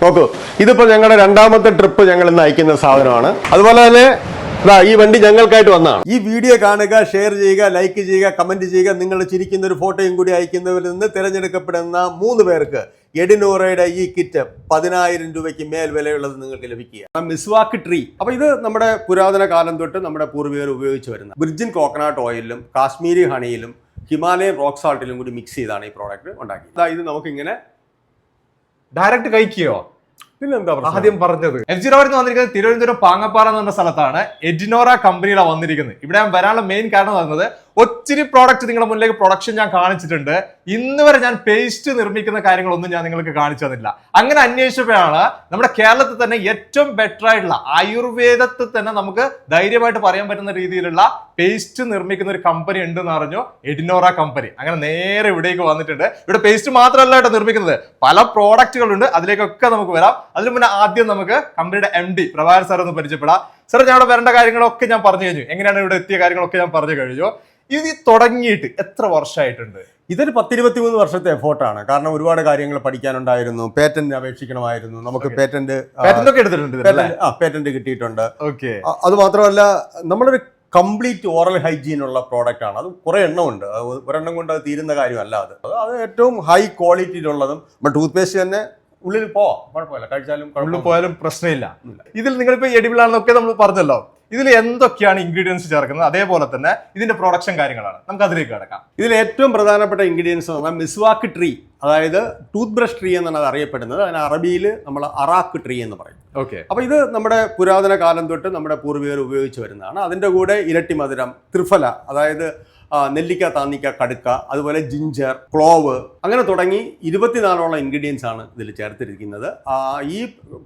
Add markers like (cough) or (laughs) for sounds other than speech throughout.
നോക്കൂ ഇതിപ്പോ ഞങ്ങളുടെ രണ്ടാമത്തെ ട്രിപ്പ് ഞങ്ങൾ ഇന്ന് അയക്കുന്ന സാധനമാണ്. അതുപോലെ തന്നെ ഈ വണ്ടി ഞങ്ങൾക്കായിട്ട് വന്നതാണ്. ഈ വീഡിയോ കാണുക ഷെയർ ചെയ്യുക ലൈക്ക് ചെയ്യുക കമന്റ് ചെയ്യുക നിങ്ങൾ ചിരിക്കുന്ന ഒരു ഫോട്ടോയും കൂടി അയക്കുന്നവരിൽ നിന്ന് തിരഞ്ഞെടുക്കപ്പെടുന്ന മൂന്ന് പേർക്ക് എഡിനോറയുടെ ഈ കിറ്റ് പതിനായിരം രൂപയ്ക്ക് മേൽ വിലയുള്ളത് നിങ്ങൾക്ക് ലഭിക്കുക മിസ്വാക്ക് ട്രീ അപ്പൊ ഇത് നമ്മുടെ പുരാതന കാലം തൊട്ട് നമ്മുടെ പൂർവികർ ഉപയോഗിച്ച് വരുന്ന ബ്രിജിൻ കോക്കനട്ട് ഓയിലും കാശ്മീരി ഹണിയിലും ഹിമാലയൻ റോക്ക് സാൾട്ടിലും കൂടി മിക്സ് ചെയ്താണ് ഈ പ്രോഡക്റ്റ് ഉണ്ടാക്കിയത്. ഇത് നമുക്കിങ്ങനെ ഡയറക്റ്റ് കഴിക്കുകയോ പിന്നെന്താ? ആദ്യം പറഞ്ഞത്. എഫ് ജിറോ എന്ന് വന്നിരിക്കുന്നത് തിരുവനന്തപുരം പാങ്ങപ്പാറ എന്ന് പറഞ്ഞ സ്ഥലത്താണ് എഡിനോറ കമ്പനിയിലാണ് വന്നിരിക്കുന്നത്. ഇവിടെ വരാനുള്ള മെയിൻ കാരണം എന്ന് പറയുന്നത് ഒത്തിരി പ്രോഡക്റ്റ് നിങ്ങളുടെ മുന്നിലേക്ക് പ്രൊഡക്ഷൻ ഞാൻ കാണിച്ചിട്ടുണ്ട്. ഇന്ന് വരെ ഞാൻ പേസ്റ്റ് നിർമ്മിക്കുന്ന കാര്യങ്ങളൊന്നും ഞാൻ നിങ്ങൾക്ക് കാണിച്ചു തന്നില്ല. അങ്ങനെ അന്വേഷിച്ചപ്പോഴാണ് നമ്മുടെ കേരളത്തിൽ തന്നെ ഏറ്റവും ബെറ്റർ ആയിട്ടുള്ള ആയുർവേദത്തിൽ തന്നെ നമുക്ക് ധൈര്യമായിട്ട് പറയാൻ പറ്റുന്ന രീതിയിലുള്ള പേസ്റ്റ് നിർമ്മിക്കുന്ന ഒരു കമ്പനി ഉണ്ട് എന്ന് അറിഞ്ഞു. എഡിനോറ കമ്പനി അങ്ങനെ നേരെ ഇവിടേക്ക് വന്നിട്ടുണ്ട്. ഇവിടെ പേസ്റ്റ് മാത്രമല്ല കേട്ടോ നിർമ്മിക്കുന്നത്. പല പ്രോഡക്റ്റുകളുണ്ട് അതിലേക്കൊക്കെ നമുക്ക് വരാം. അതിന് മുന്നേ ആദ്യം നമുക്ക് കമ്പനിയുടെ എം ഡി പ്രഭാകർ സാർ ഒന്ന് പരിചയപ്പെടാം. സാർ ഞാൻ അവിടെ വരേണ്ട കാര്യങ്ങളൊക്കെ ഞാൻ പറഞ്ഞു കഴിഞ്ഞു. എങ്ങനെയാണ് ഇവിടെ എത്തിയ കാര്യങ്ങളൊക്കെ ഞാൻ പറഞ്ഞു കഴിഞ്ഞു. ഇത് തുടങ്ങിയിട്ട് എത്ര വർഷമായിട്ടുണ്ട്? ഇതൊരു പത്തിരുപത്തി മൂന്ന് വർഷത്തെ എഫോർട്ടാണ് കാരണം ഒരുപാട് കാര്യങ്ങൾ പഠിക്കാനുണ്ടായിരുന്നു. പേറ്റന്റ് അപേക്ഷിക്കണമായിരുന്നു. നമുക്ക് പേറ്റന്റ് പേറ്റന്റൊക്കെ എടുത്തിട്ടുണ്ട് പേറ്റന്റ് ആ പേറ്റന്റ് കിട്ടിയിട്ടുണ്ട്. ഓക്കെ അത് മാത്രമല്ല നമ്മളൊരു കംപ്ലീറ്റ് ഓറൽ ഹൈജീൻ ഉള്ള പ്രോഡക്റ്റ് ആണ്. അത് കുറെ എണ്ണമുണ്ട്. ഒരെണ്ണം കൊണ്ട് അത് തീരുന്ന കാര്യമല്ല അത്. അത് അത് ഏറ്റവും ഹൈ ക്വാളിറ്റിയിലുള്ളതും നമ്മുടെ ടൂത്ത് പേസ്റ്റ് തന്നെ ഉള്ളിൽ പോവാം കുഴപ്പമില്ല കഴിച്ചാലും ഉള്ളിൽ പോയാലും പ്രശ്നമില്ല. ഇതിൽ നിങ്ങളിപ്പോ എഡിബിൾ ആണെന്നൊക്കെ നമ്മൾ പറഞ്ഞല്ലോ. ഇതിൽ എന്തൊക്കെയാണ് ഇൻഗ്രീഡിയൻസ് ചേർക്കുന്നത്? അതേപോലെ തന്നെ ഇതിന്റെ പ്രൊഡക്ഷൻ കാര്യങ്ങളാണ്. നമുക്ക് അതിലേക്ക് കിടക്കാം. ഇതിൽ ഏറ്റവും പ്രധാനപ്പെട്ട ഇൻഗ്രീഡിയൻസ് എന്ന് പറഞ്ഞാൽ മിസ്വാക്ക് ട്രീ അതായത് ടൂത്ത് ബ്രഷ് ട്രീ എന്നാണ് അത് അറിയപ്പെടുന്നത്. അതിന് അറബിയിൽ നമ്മൾ അറാക്ക് ട്രീ എന്ന് പറയും. ഓക്കെ. അപ്പോൾ ഇത് നമ്മുടെ പുരാതന കാലം തൊട്ട് നമ്മുടെ പൂർവികർ ഉപയോഗിച്ച് വരുന്നതാണ്. അതിന്റെ കൂടെ ഇരട്ടി മധുരം ത്രിഫല അതായത് നെല്ലിക്ക താന്നിക്ക കടുക്ക അതുപോലെ ജിഞ്ചർ ക്ലോവ് അങ്ങനെ തുടങ്ങി ഇരുപത്തിനാലോളം ഇൻഗ്രീഡിയൻസ് ആണ് ഇതിൽ ചേർത്തിരിക്കുന്നത്. ഈ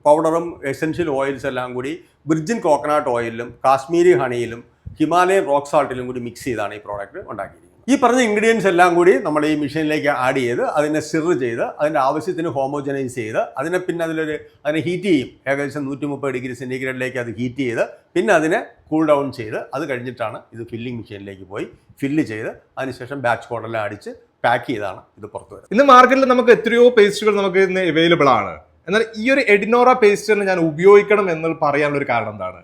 പൗഡറും എസെൻഷ്യൽ ഓയിൽസ് എല്ലാം കൂടി വിർജിൻ കോക്കനട്ട് ഓയിലും കാശ്മീരി ഹണിയിലും ഹിമാലയൻ റോക്ക് സാൾട്ടിലും കൂടി മിക്സ് ചെയ്താണ് ഈ പ്രോഡക്റ്റ് ഉണ്ടാക്കിയിരിക്കുന്നത്. ഈ പറഞ്ഞ ഇൻഗ്രീഡിയൻസ് എല്ലാം കൂടി നമ്മൾ ഈ മെഷീനിലേക്ക് ആഡ് ചെയ്ത് അതിനെ സിർ ചെയ്ത് അതിന്റെ ആവശ്യത്തിന് ഹോമോജനൈസ് ചെയ്ത് അതിനെ പിന്നെ അതിലൊരു അതിനെ ഹീറ്റ് ചെയ്യും. ഏകദേശം നൂറ്റി മുപ്പത് ഡിഗ്രി സെന്റിഗ്രേഡിലേക്ക് അത് ഹീറ്റ് ചെയ്ത് പിന്നെ അതിനെ കൂൾ ഡൗൺ ചെയ്ത് അത് കഴിഞ്ഞിട്ടാണ് ഇത് ഫില്ലിംഗ് മെഷീനിലേക്ക് പോയി ഫില്ല് ചെയ്ത് അതിനുശേഷം ബാച്ച് കോഡെല്ലാം അടിച്ച് പാക്ക് ചെയ്താണ് ഇത് പുറത്ത് വരുന്നത്. ഇന്ന് മാർക്കറ്റിൽ നമുക്ക് എത്രയോ പേസ്റ്റുകൾ നമുക്ക് ഇന്ന് അവൈലബിൾ ആണ്. എന്നാൽ ഈ ഒരു എഡിനോറ പേസ്റ്റിന് ഞാൻ ഉപയോഗിക്കണം എന്ന് പറയാനുള്ള ഒരു കാരണം എന്താണ്?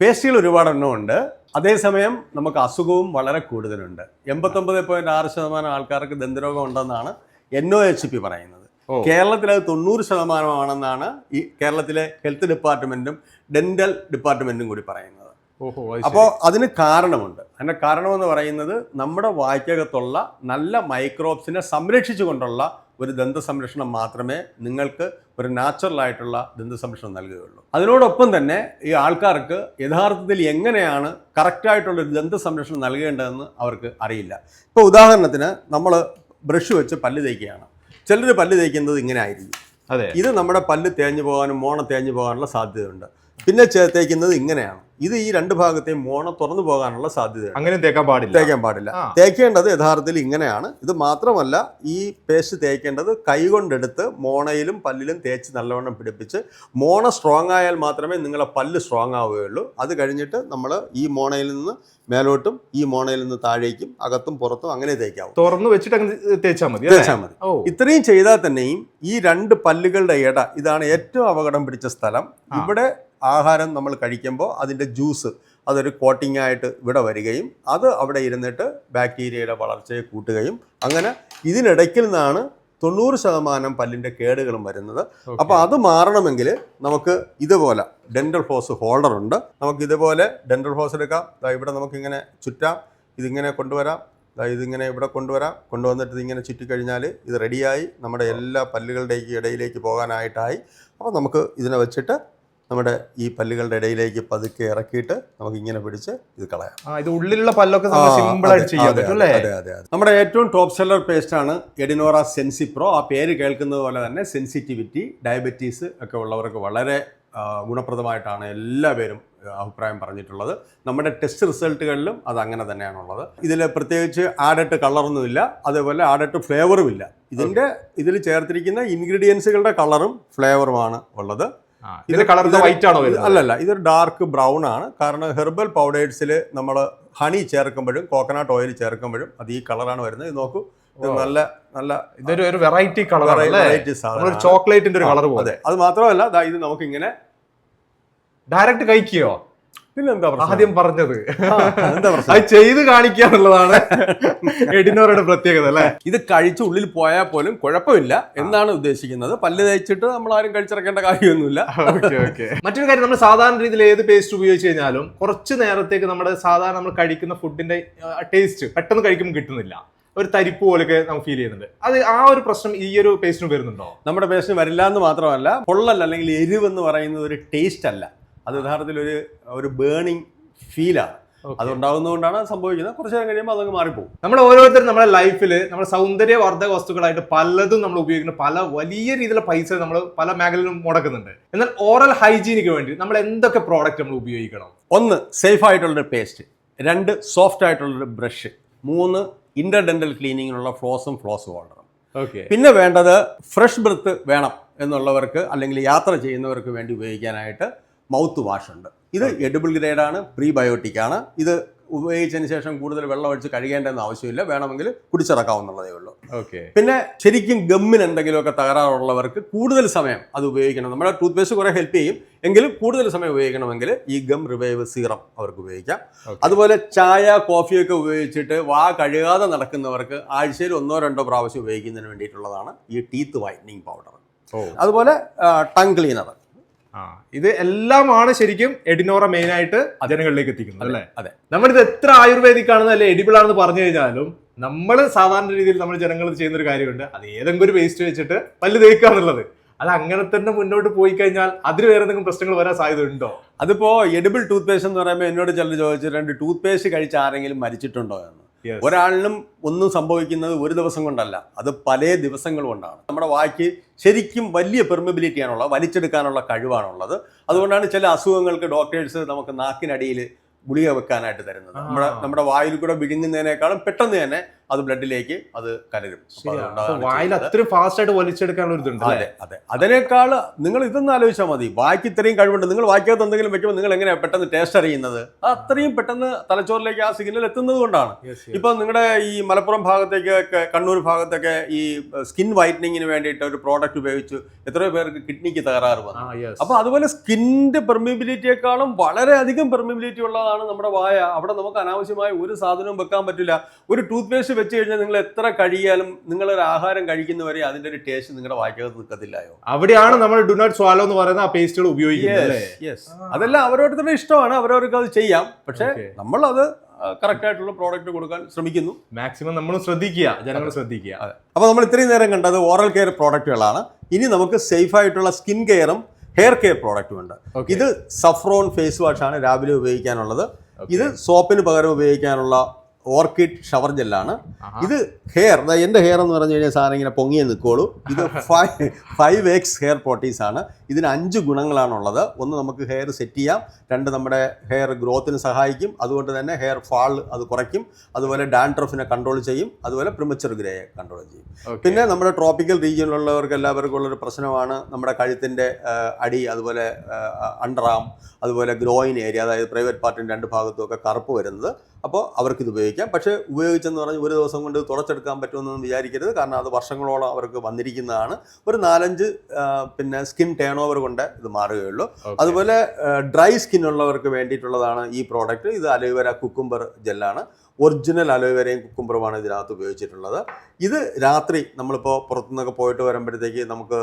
പേസ്റ്റുകൾ ഒരുപാട് എണ്ണം ഉണ്ട് അതേസമയം നമുക്ക് അസുഖവും വളരെ കൂടുതലുണ്ട്. എൺപത്തൊമ്പത് പോയിന്റ് ആറ് ശതമാനം ആൾക്കാർക്ക് ദന്തരോഗം ഉണ്ടെന്നാണ് എൻ ഒ എച്ച് പി പറയുന്നത്. കേരളത്തിൽ അത് തൊണ്ണൂറ് ശതമാനമാണെന്നാണ് ഈ കേരളത്തിലെ ഹെൽത്ത് ഡിപ്പാർട്ട്മെന്റും ഡെന്റൽ ഡിപ്പാർട്ട്മെന്റും കൂടി പറയുന്നത്. അപ്പോൾ അതിന് കാരണമുണ്ട്. അതിന്റെ കാരണമെന്ന് പറയുന്നത് നമ്മുടെ വായ്ക്കകത്തുള്ള നല്ല മൈക്രോബ്സിനെ സംരക്ഷിച്ചുകൊണ്ടുള്ള ഒരു ദന്ത സംരക്ഷണം മാത്രമേ നിങ്ങൾക്ക് ഒരു നാച്ചുറൽ ആയിട്ടുള്ള ദന്ത സംരക്ഷണം നൽകുകയുള്ളൂ. അതിനോടൊപ്പം തന്നെ ഈ ആൾക്കാർക്ക് യഥാർത്ഥത്തിൽ എങ്ങനെയാണ് കറക്റ്റായിട്ടുള്ള ഒരു ദന്ത സംരക്ഷണം നൽകേണ്ടതെന്ന് അവർക്ക് അറിയില്ല. ഇപ്പോൾ ഉദാഹരണത്തിന് നമ്മൾ ബ്രഷ് വെച്ച് പല്ല് തേക്കുകയാണ്. ചിലർ പല്ല് തേക്കുന്നത് ഇങ്ങനെ ആയിരിക്കും. അതെ. ഇത് നമ്മുടെ പല്ല് തേഞ്ഞു പോകാനും മോണ തേഞ്ഞു പോകാനുള്ള സാധ്യതയുണ്ട്. പിന്നെ തേക്കുന്നത് ഇങ്ങനെയാണ്. ഇത് ഈ രണ്ട് ഭാഗത്തെയും മോണ തുറന്നു പോകാനുള്ള സാധ്യത അങ്ങനെ തേക്കാൻ പാടില്ല. തേക്കാൻ പാടില്ല. തേക്കേണ്ടത് യഥാർത്ഥത്തിൽ ഇങ്ങനെയാണ്. ഇത് മാത്രമല്ല ഈ പേസ്റ്റ് തേക്കേണ്ടത് കൈകൊണ്ടെടുത്ത് മോണയിലും പല്ലിലും തേച്ച് നല്ലവണ്ണം പിടിപ്പിച്ച് മോണ സ്ട്രോങ് ആയാൽ മാത്രമേ നിങ്ങളെ പല്ല് സ്ട്രോങ് ആവുകയുള്ളൂ. അത് കഴിഞ്ഞിട്ട് നമ്മൾ ഈ മോണയിൽ നിന്ന് മേലോട്ടും ഈ മോണയിൽ നിന്ന് താഴേക്കും അകത്തും പുറത്തും അങ്ങനെ തേക്കാവും. തുറന്നു വെച്ചിട്ട് അങ്ങനെ തേച്ചാൽ മതി തേച്ചാൽ മതി. ഇത്രയും ചെയ്താൽ തന്നെയും ഈ രണ്ട് പല്ലുകളുടെ ഇട ഇതാണ് ഏറ്റവും അപകടം പിടിച്ച സ്ഥലം. ഇവിടെ ആഹാരം നമ്മൾ കഴിക്കുമ്പോൾ അതിന്റെ ജ്യൂസ് അതൊരു കോട്ടിംഗ് ആയിട്ട് ഇവിടെ വരികയും അത് അവിടെ ഇരുന്നിട്ട് ബാക്ടീരിയയുടെ വളർച്ചയെ കൂട്ടുകയും അങ്ങനെ ഇതിനിടയ്ക്കിൽ നിന്നാണ് തൊണ്ണൂറ് ശതമാനം പല്ലിന്റെ കേടുകളും വരുന്നത്. അപ്പോൾ അത് മാറണമെങ്കിൽ നമുക്ക് ഇതുപോലെ ഡെന്റൽ ഫോസ് ഹോൾഡർ ഉണ്ട്. നമുക്ക് ഇതുപോലെ ഡെന്റൽ ഫോസ് എടുക്കാം. ഇവിടെ നമുക്കിങ്ങനെ ചുറ്റാം. ഇതിങ്ങനെ കൊണ്ടുവരാം. ഇതിങ്ങനെ ഇവിടെ കൊണ്ടുവരാം. കൊണ്ടുവന്നിട്ട് ഇതിങ്ങനെ ചുറ്റിക്കഴിഞ്ഞാൽ ഇത് റെഡിയായി. നമ്മുടെ എല്ലാ പല്ലുകളുടെയും ഇടയിലേക്ക് പോകാനായിട്ടായി. അപ്പോൾ നമുക്ക് ഇതിനെ വെച്ചിട്ട് നമ്മുടെ ഈ പല്ലുകളുടെ ഇടയിലേക്ക് പതുക്കെ ഇറക്കിയിട്ട് നമുക്ക് ഇങ്ങനെ പിടിച്ച് ഇത് കളയാം. ഇത് ഉള്ളിലുള്ള പല്ലൊക്കെ സിമ്പിളായിട്ട് ചെയ്യാൻ അതെ, പറ്റും അല്ലേ? അതെ, അതെ, അതെ. നമ്മുടെ ഏറ്റവും ടോപ്പ് സെല്ലർ പേസ്റ്റ് ആണ് എഡിനോറ സെൻസി പ്രോ ആ പേര് കേൾക്കുന്നത് പോലെ തന്നെ സെൻസിറ്റിവിറ്റി ഡയബറ്റീസ് ഒക്കെ ഉള്ളവർക്ക് വളരെ ഗുണപ്രദമായിട്ടാണ് എല്ലാവരും പേരും അഭിപ്രായം പറഞ്ഞിട്ടുള്ളത്. നമ്മുടെ ടെസ്റ്റ് റിസൾട്ടുകളിലും അത് അങ്ങനെ തന്നെയാണുള്ളത്. ഇതിൽ പ്രത്യേകിച്ച് ആഡട്ട് കളറൊന്നുമില്ല അതേപോലെ ആഡട്ട് ഫ്ലേവറും ഇല്ല. ഇതിന്റെ ഇതിൽ ചേർത്തിരിക്കുന്ന ഇൻഗ്രീഡിയൻസുകളുടെ കളറും ഫ്ലേവറുമാണ് ഉള്ളത്. ഇതിന്റെ കളർ വൈറ്റ് ആണോ അല്ലല്ല ഇത് ഡാർക്ക് ബ്രൗൺ ആണ്. കാരണം ഹെർബൽ പൗഡേഴ്സിൽ നമ്മൾ ഹണി ചേർക്കുമ്പോഴും കോക്കനട്ട് ഓയിൽ ചേർക്കുമ്പോഴും അത് ഈ കളറാണ് വരുന്നത്. ഇത് നോക്കൂ ഇത് നല്ല നല്ല ഇതൊരു ഒരു വെറൈറ്റി കളർ അല്ലേ? വെറൈറ്റി സാധനം ചോക്ലേറ്റിന്റെ ഒരു കളർ അതെ. അത് മാത്രമല്ല ഇത് നമുക്ക് ഇങ്ങനെ ഡയറക്റ്റ് കഴിക്കുകയോ പിന്നെ എന്താ പ്രശ്നം? ആദ്യം പറഞ്ഞത്. അത് ചെയ്ത് കാണിക്കുക എന്നുള്ളതാണ് എഡിനോറയുടെ പ്രത്യേകത അല്ലേ? ഇത് കഴിച്ച് ഉള്ളിൽ പോയാൽ പോലും കുഴപ്പമില്ല എന്നാണ് ഉദ്ദേശിക്കുന്നത്. പല്ല് തേച്ചിട്ട് നമ്മൾ ആരും കഴിച്ചിറക്കേണ്ട കാര്യമൊന്നുമില്ല. Okay okay. മറ്റൊരു കാര്യം നമ്മൾ സാധാരണ രീതിയിൽ ഏത് പേസ്റ്റ് ഉപയോഗിച്ച് കഴിഞ്ഞാലും കുറച്ച് നേരത്തേക്ക് നമ്മുടെ സാധാരണ നമ്മൾ കഴിക്കുന്ന ഫുഡിന്റെ ടേസ്റ്റ് പെട്ടെന്ന് കഴിക്കുമ്പോൾ കിട്ടുന്നില്ല. ഒരു തരിപ്പ് പോലെയൊക്കെ നമുക്ക് ഫീൽ ചെയ്യുന്നുണ്ട്. അത് ആ ഒരു പ്രശ്നം ഈ ഒരു പേസ്റ്റിന് വരുന്നുണ്ടോ? നമ്മുടെ പേസ്റ്റിന് വരില്ല എന്ന് മാത്രമല്ല പൊള്ളല്ല അല്ലെങ്കിൽ എരിവ് എന്ന് പറയുന്നത് ഒരു ടേസ്റ്റ് അല്ല. അത് യഥാർത്ഥത്തിൽ ഒരു ഒരു ബേണിങ് ഫീലാണ് അതുണ്ടാകുന്നതുകൊണ്ടാണ് അത് സംഭവിക്കുന്നത്. കുറച്ച് നേരം കഴിയുമ്പോൾ അതങ്ങ് മാറിപ്പോകും നമ്മൾ ഓരോരുത്തരും നമ്മുടെ ലൈഫിൽ നമ്മുടെ സൗന്ദര്യവർദ്ധക വസ്തുക്കളായിട്ട് പലതും നമ്മൾ ഉപയോഗിക്കുന്നു പല വലിയ രീതിയിലുള്ള പൈസ നമ്മൾ പല മേഖലയിലും മുടക്കുന്നുണ്ട്. എന്നാൽ ഓറൽ ഹൈജീനിക്ക് വേണ്ടി നമ്മൾ എന്തൊക്കെ പ്രോഡക്റ്റ് നമ്മൾ ഉപയോഗിക്കണം? ഒന്ന് സേഫ് ആയിട്ടുള്ളൊരു പേസ്റ്റ് രണ്ട് സോഫ്റ്റ് ആയിട്ടുള്ളൊരു ബ്രഷ് മൂന്ന് ഇന്റർഡെന്റൽ ക്ലീനിങ്ങിനുള്ള ഫ്ലോസും ഫ്ലോസും ഓർഡറും ഓക്കെ പിന്നെ വേണ്ടത് ഫ്രഷ് ബ്രത്ത് വേണം എന്നുള്ളവർക്ക് അല്ലെങ്കിൽ യാത്ര ചെയ്യുന്നവർക്ക് വേണ്ടി ഉപയോഗിക്കാനായിട്ട് മൗത്ത് വാഷ് ഉണ്ട് ഇത് എഡിബിൾ ഗ്രേഡാണ് പ്രീബയോട്ടിക് ആണ്. ഇത് ഉപയോഗിച്ചതിന് ശേഷം കൂടുതൽ വെള്ളം ഒഴിച്ച് കഴുകേണ്ടെന്ന് ആവശ്യമില്ല. വേണമെങ്കിൽ കുടിച്ചിറക്കാവുന്നതേ ഉള്ളൂ. ഓക്കെ. പിന്നെ ശരിക്കും ഗമ്മിന് എന്തെങ്കിലുമൊക്കെ തകരാറുള്ളവർക്ക് കൂടുതൽ സമയം അത് ഉപയോഗിക്കണം. നമ്മുടെ ടൂത്ത് പേസ്റ്റ് കുറേ ഹെൽപ്പ് ചെയ്യും. എങ്കിലും കൂടുതൽ സമയം ഉപയോഗിക്കണമെങ്കിൽ ഈ ഗം റിവൈവ് സീറം അവർക്ക് ഉപയോഗിക്കാം. അതുപോലെ ചായ കോഫിയൊക്കെ ഉപയോഗിച്ചിട്ട് വാ കഴുകാതെ നടക്കുന്നവർക്ക് ആഴ്ചയിൽ ഒന്നോ രണ്ടോ പ്രാവശ്യം ഉപയോഗിക്കുന്നതിന് വേണ്ടിയിട്ടുള്ളതാണ് ഈ ടീത്ത് വൈറ്റനിങ് പൗഡർ അതുപോലെ ടങ് ക്ലീനർ ഇത് എല്ലാമാണ് ശരിക്കും എഡിനോറ മെയിൻ ആയിട്ട് ജനങ്ങളിലേക്ക് എത്തിക്കുന്നത് അല്ലേ? അതെ. നമ്മളിത് എത്ര ആയുർവേദിക് ആണെന്ന് അല്ലെ എഡിബിൾ ആണെന്ന് പറഞ്ഞു കഴിഞ്ഞാലും നമ്മൾ സാധാരണ രീതിയിൽ നമ്മൾ ജനങ്ങൾ ചെയ്യുന്ന ഒരു കാര്യമുണ്ട്. അത് ഏതെങ്കിലും ഒരു വേസ്റ്റ് വെച്ചിട്ട് പല്ല് തേക്കുക എന്നുള്ളത്. അത് അങ്ങനെ തന്നെ മുന്നോട്ട് പോയി കഴിഞ്ഞാൽ അതിന് വേറെ എന്തെങ്കിലും പ്രശ്നങ്ങൾ വരാൻ സാധ്യത ഉണ്ടോ? അതിപ്പോ എഡിബിൾ ടൂത്ത് പേസ്റ്റ് എന്ന് പറയുമ്പോൾ എന്നോട് ചിലർ രണ്ട് ടൂത്ത് പേസ്റ്റ് കഴിച്ച് ആരെങ്കിലും മരിച്ചിട്ടുണ്ടോ? എന്ന്. ഒരാളിനും ഒന്നും സംഭവിക്കുന്നത് ഒരു ദിവസം കൊണ്ടല്ല. അത് പല ദിവസങ്ങൾ കൊണ്ടാണ്. നമ്മുടെ വായ്ക്ക് ശരിക്കും വലിയ പെർമിബിലിറ്റി ആണുള്ളത് വലിച്ചെടുക്കാനുള്ള കഴിവാണുള്ളത്. അതുകൊണ്ടാണ് ചില അസുഖങ്ങൾക്ക് ഡോക്ടേഴ്സ് നമുക്ക് നാക്കിനടിയിൽ ഗുളിക വെക്കാനായിട്ട് തരുന്നത്. നമ്മുടെ നമ്മുടെ വായിൽ കൂടെ വിഴുങ്ങുന്നതിനേക്കാളും പെട്ടെന്ന് തന്നെ അത് ബ്ലഡിലേക്ക് അത് കലരും വായിൽ. അത്രയും ഫാസ്റ്റ് ആയിട്ട് വലിച്ചെടുക്കാനുള്ള ഒരു ഇതുണ്ട് അതെ അതെ. അതിനേക്കാൾ നിങ്ങൾ ഇതൊന്നും ആലോചിച്ചാൽ മതി. വായിക്ക് ഇത്രയും കഴിവുണ്ട്. നിങ്ങൾ വായിക്കാത്ത എന്തെങ്കിലും വെക്കുമ്പോൾ നിങ്ങൾ എങ്ങനെയാണ് പെട്ടെന്ന് ടേസ്റ്റ് അറിയുന്നത്? അത് അത്രയും പെട്ടെന്ന് തലച്ചോറിലേക്ക് ആ സിഗ്നൽ എത്തുന്നത് കൊണ്ടാണ്. ഇപ്പൊ നിങ്ങളുടെ ഈ മലപ്പുറം ഭാഗത്തേക്ക് കണ്ണൂർ ഭാഗത്തൊക്കെ ഈ സ്കിൻ വൈറ്റനിങ്ങിന് വേണ്ടിയിട്ട് ഒരു പ്രോഡക്റ്റ് ഉപയോഗിച്ച് എത്രയോ പേർക്ക് കിഡ്നിക്ക് തകരാറ് വന്നു. അപ്പൊ അതുപോലെ സ്കിന്നിന്റെ പെർമിബിലിറ്റിയെക്കാളും വളരെയധികം പെർമിബിലിറ്റി ഉള്ളതാണ് നമ്മുടെ വായ. അവിടെ നമുക്ക് അനാവശ്യമായ ഒരു സാധനവും വെക്കാൻ പറ്റില്ല. ഒരു ടൂത്ത് പേസ്റ്റ് വെച്ച് കഴിഞ്ഞാൽ നിങ്ങൾ എത്ര കഴിയാലും നിങ്ങൾ ഒരു ആഹാരം കഴിക്കുന്നവരെ അതിന്റെ ഒരു ടേസ്റ്റ് നിങ്ങളുടെ വായ്ക്കകത്ത് നിൽക്കത്തില്ലായോ? അവിടെയാണ് നമ്മൾ ഡു നോട്ട് സ്വാലോ എന്ന് പറയുന്ന ആ പേസ്റ്റുകൾ ഉപയോഗിക്കുന്നത് യെസ് അതെല്ലാം അവരോരുത്തരുടെ ഇഷ്ടമാണ് അവരവർക്ക് അത് ചെയ്യാം. പക്ഷെ നമ്മൾ അത് കറക്റ്റ് ആയിട്ടുള്ള പ്രോഡക്റ്റ് കൊടുക്കാൻ ശ്രമിക്കുന്നു. മാക്സിമം നമ്മൾ ശ്രദ്ധിക്കുക ജനങ്ങൾ ശ്രദ്ധിക്കുക. അപ്പോൾ നമ്മൾ ഇത്രയും നേരം കണ്ടത് ഓറൽ കെയർ പ്രോഡക്റ്റുകളാണ് ഇനി നമുക്ക് സേഫ് ആയിട്ടുള്ള സ്കിൻ കെയറും ഹെയർ കെയർ പ്രോഡക്റ്റും ഉണ്ട്. ഇത് സഫ്രോൺ ഫേസ് വാഷ് ആണ് രാവിലെ ഉപയോഗിക്കാനുള്ളത്. ഇത് സോപ്പിന് പകരം ഉപയോഗിക്കാനുള്ള ഓർക്കിഡ് ഷവർ ജെല്ലാണ്. ഇത് ഹെയർ എന്റെ ഹെയർ എന്ന് പറഞ്ഞു കഴിഞ്ഞാൽ സാധനം ഇങ്ങനെ പൊങ്ങിയേ നിൽക്കുള്ളൂ. ഇത് (laughs) five five X hair proteins ആണ്. ഇതിന് അഞ്ച് ഗുണങ്ങളാണുള്ളത്. ഒന്ന് നമുക്ക് ഹെയർ സെറ്റ് ചെയ്യാം. രണ്ട് നമ്മുടെ ഹെയർ ഗ്രോത്തിന് സഹായിക്കും. അതുകൊണ്ട് തന്നെ ഹെയർ ഫാൾ അത് കുറയ്ക്കും. അതുപോലെ ഡാൻഡ്രഫിനെ കൺട്രോൾ ചെയ്യും. അതുപോലെ പ്രിമച്ചർ ഗ്രേയെ കൺട്രോൾ ചെയ്യും. പിന്നെ നമ്മുടെ ട്രോപ്പിക്കൽ റീജിയനിലുള്ളവർക്ക് എല്ലാവർക്കും ഉള്ളൊരു പ്രശ്നമാണ്. നമ്മുടെ കഴുത്തിന്റെ അടി അതുപോലെ അണ്ടർ ആം അതുപോലെ ഗ്രോയിൻ ഏരിയ അതായത് പ്രൈവറ്റ് പാർട്ടിന്റെ രണ്ട് ഭാഗത്തും ഒക്കെ കറുപ്പ് വരുന്നത്. അപ്പോൾ അവർക്കിത് ഉപയോഗിക്കാം. പക്ഷേ ഉപയോഗിച്ചെന്ന് പറഞ്ഞാൽ ഒരു ദിവസം കൊണ്ട് തുടച്ചെടുക്കാൻ പറ്റുമെന്നൊന്നും വിചാരിക്കരുത്. കാരണം അത് വർഷങ്ങളോളം അവർക്ക് വന്നിരിക്കുന്നതാണ്. ഒരു നാലഞ്ച് പിന്നെ സ്കിൻ ടേൺ ഓവർ കൊണ്ട് ഇത് മാറുകയുള്ളൂ. അതുപോലെ ഡ്രൈ സ്കിൻ ഉള്ളവർക്ക് വേണ്ടിയിട്ടുള്ളതാണ് ഈ പ്രോഡക്റ്റ്. ഇത് അലോവേര കുക്കുംബർ ജെല്ലാണ്. ഒറിജിനൽ അലോവേരയും കുക്കുംബറുമാണ് ഇതിനകത്ത് ഉപയോഗിച്ചിട്ടുള്ളത്. ഇത് രാത്രി നമ്മളിപ്പോൾ പുറത്തുനിന്നൊക്കെ പോയിട്ട് വരുമ്പോഴത്തേക്ക് നമുക്ക്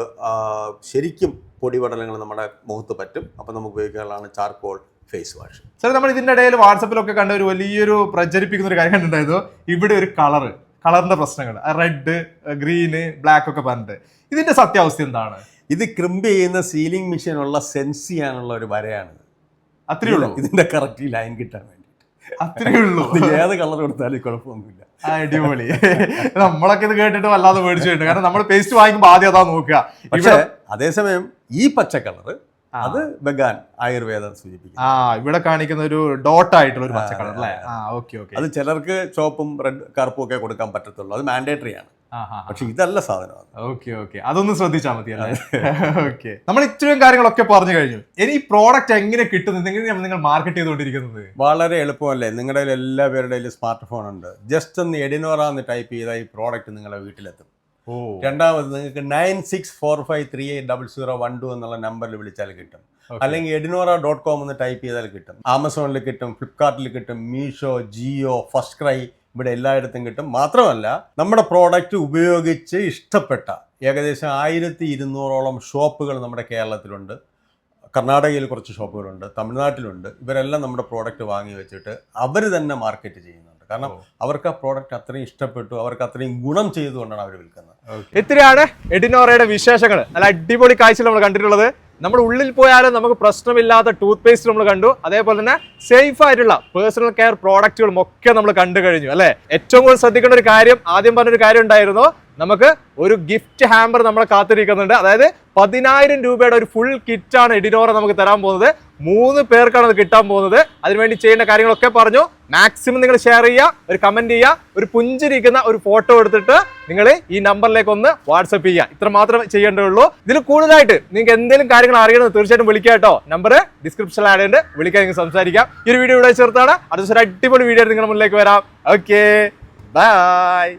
ശരിക്കും പൊടിപടലങ്ങൾ നമ്മുടെ മുഖത്ത് പറ്റും. അപ്പം നമുക്ക് ഉപയോഗിക്കാനുള്ളതാണ് ചാർക്കോൾ. ഫേസ് വാഷ് സാർ നമ്മൾ ഇതിന്റെ ഇടയിൽ വാട്സപ്പിലൊക്കെ കണ്ട ഒരു വലിയൊരു പ്രചരിപ്പിക്കുന്ന ഒരു കാര്യം കണ്ടിട്ടുണ്ടായിരുന്നു. ഇവിടെ ഒരു കളർ കളറിന്റെ പ്രശ്നങ്ങൾ. റെഡ് ഗ്രീന് ബ്ലാക്ക് ഒക്കെ പറഞ്ഞിട്ട്. ഇതിന്റെ സത്യാവസ്ഥ എന്താണ്? ഇത് ക്രിമ്പ് ചെയ്യുന്ന സീലിംഗ് മെഷീൻ ഉള്ള സെൻസ് ചെയ്യാനുള്ള ഒരു വരയാണ്. അത്രയേ ഉള്ളൂ. ഇതിന്റെ കറക്റ്റ് ലൈൻ കിട്ടാൻ വേണ്ടി അത്രയേ ഉള്ളൂ. ഏത് കളർ കൊടുത്താലും കുഴപ്പമൊന്നുമില്ല. അടിപൊളി. നമ്മളൊക്കെ ഇത് കേട്ടിട്ട് വല്ലാതെ മേടിച്ചിട്ടുണ്ട് കാരണം നമ്മൾ പേസ്റ്റ് വാങ്ങിക്കുമ്പോൾ ആദ്യം അതാ നോക്കുക. പക്ഷേ അതേസമയം ഈ പച്ച കളറ് അത് ബഗാൻ ആയുർവേദം സൂചിപ്പിക്കുന്നു. ആ ഇവിടെ കാണിക്കുന്ന ഒരു ഡോട്ട് ആയിട്ടുള്ള ഒരു പച്ച കളർ അല്ലേ? ആ ഓക്കെ ഓക്കെ. അത് ചിലർക്ക് ചോപ്പും റെഡ് കറുപ്പും ഒക്കെ കൊടുക്കാൻ പറ്റത്തുള്ളൂ. അത് മാൻഡേറ്ററി ആണ്. പക്ഷെ ഇതല്ല സാധനം ഓക്കെ ഓക്കെ. അതൊന്ന് ശ്രദ്ധിച്ചാൽ മതി അല്ലേ? (laughs) ഓക്കെ. നമ്മൾ ഇത്രയും കാര്യങ്ങളൊക്കെ പറഞ്ഞു കഴിഞ്ഞു. ഇനി ഈ പ്രോഡക്റ്റ് എങ്ങനെ കിട്ടുന്നത്? എങ്ങനെയാണ് നിങ്ങൾ മാർക്കറ്റ് ചെയ്തുകൊണ്ടിരിക്കുന്നത്? വളരെ എളുപ്പമല്ലേ? നിങ്ങളുടെ എല്ലാവരുടെ എല്ലാ പേരുടെ സ്മാർട്ട് ഫോൺ ഉണ്ട്. ജസ്റ്റ് ഒന്ന് എഡിനോറ എന്ന് ടൈപ്പ് ചെയ്താൽ ഈ പ്രോഡക്റ്റ് നിങ്ങളുടെ വീട്ടിലെത്തും. രണ്ടാമത് നിങ്ങൾക്ക് nine six four five three eight double zero one two എന്നുള്ള നമ്പറിൽ വിളിച്ചാൽ കിട്ടും. അല്ലെങ്കിൽ എഡിനോറ ഡോട്ട് കോം എന്ന് ടൈപ്പ് ചെയ്താൽ കിട്ടും. ആമസോണിൽ കിട്ടും ഫ്ലിപ്കാർട്ടിൽ കിട്ടും മീഷോ ജിയോ ഫസ്റ്റ് ക്രൈ ഇവിടെ എല്ലായിടത്തും കിട്ടും. മാത്രമല്ല നമ്മുടെ പ്രോഡക്റ്റ് ഉപയോഗിച്ച് ഇഷ്ടപ്പെട്ട ഏകദേശം ആയിരത്തി ഇരുന്നൂറോളം ഷോപ്പുകൾ നമ്മുടെ കേരളത്തിലുണ്ട്. കർണാടകയിൽ കുറച്ച് ഷോപ്പുകളുണ്ട് തമിഴ്നാട്ടിലുണ്ട്. ഇവരെല്ലാം നമ്മുടെ പ്രോഡക്റ്റ് വാങ്ങി വെച്ചിട്ട് അവർ തന്നെ മാർക്കറ്റ് ചെയ്യുന്നുണ്ട്. കാരണം അവർക്ക് ആ പ്രോഡക്റ്റ് അത്രയും ഇഷ്ടപ്പെട്ടു അവർക്ക് അത്രയും ഗുണം ചെയ്തുകൊണ്ടാണ് അവർ വിൽക്കുന്നത്. ഇത്രയാണ് എഡിനോറയുടെ വിശേഷങ്ങൾ. നല്ല അടിപൊളി കാഴ്ച നമ്മൾ കണ്ടിട്ടുള്ളത്. നമ്മൾ ഉള്ളിൽ പോയാലും നമുക്ക് പ്രശ്നമില്ലാത്ത ടൂത്ത് പേസ്റ്റ് നമ്മൾ കണ്ടു. അതേപോലെ തന്നെ സേഫ് ആയിട്ടുള്ള പേഴ്സണൽ കെയർ പ്രോഡക്റ്റുകളും ഒക്കെ നമ്മൾ കണ്ടു കഴിഞ്ഞു അല്ലെ? ഏറ്റവും കൂടുതൽ ശ്രദ്ധിക്കേണ്ട ഒരു കാര്യം ആദ്യം പറഞ്ഞൊരു കാര്യം ഉണ്ടായിരുന്നു. നമുക്ക് ഒരു ഗിഫ്റ്റ് ഹാമ്പർ നമ്മളെ കാത്തിരിക്കുന്നുണ്ട്. അതായത് പതിനായിരം രൂപയുടെ ഒരു ഫുൾ കിറ്റാണ് എഡിനോറ നമുക്ക് തരാൻ പോകുന്നത്. മൂന്ന് പേർക്കാണ് അത് കിട്ടാൻ പോകുന്നത്. അതിനുവേണ്ടി ചെയ്യേണ്ട കാര്യങ്ങളൊക്കെ പറഞ്ഞു. മാക്സിമം നിങ്ങൾ ഷെയർ ചെയ്യുക ഒരു കമന്റ് ചെയ്യുക ഒരു പുഞ്ചിരിക്കുന്ന ഒരു ഫോട്ടോ എടുത്തിട്ട് നിങ്ങൾ ഈ നമ്പറിലേക്ക് ഒന്ന് വാട്സപ്പ് ചെയ്യുക. ഇത്ര മാത്രമേ ചെയ്യേണ്ടതുള്ളൂ ഇതിൽ കൂടുതലായിട്ട് നിങ്ങൾക്ക് എന്തെങ്കിലും കാര്യങ്ങൾ അറിയണമെന്ന് തീർച്ചയായിട്ടും വിളിക്കുക കേട്ടോ. നമ്പർ ഡിസ്ക്രിപ്ഷനിൽ ആഡ് വിളിക്കാൻ നിങ്ങൾക്ക് സംസാരിക്കാം. ഈ ഒരു വീഡിയോ ഇവിടെ ചേർത്താണ്. അടുത്ത ഒരു അടിപൊളി വീഡിയോ നിങ്ങളുടെ മുന്നിലേക്ക് വരാം. Okay bye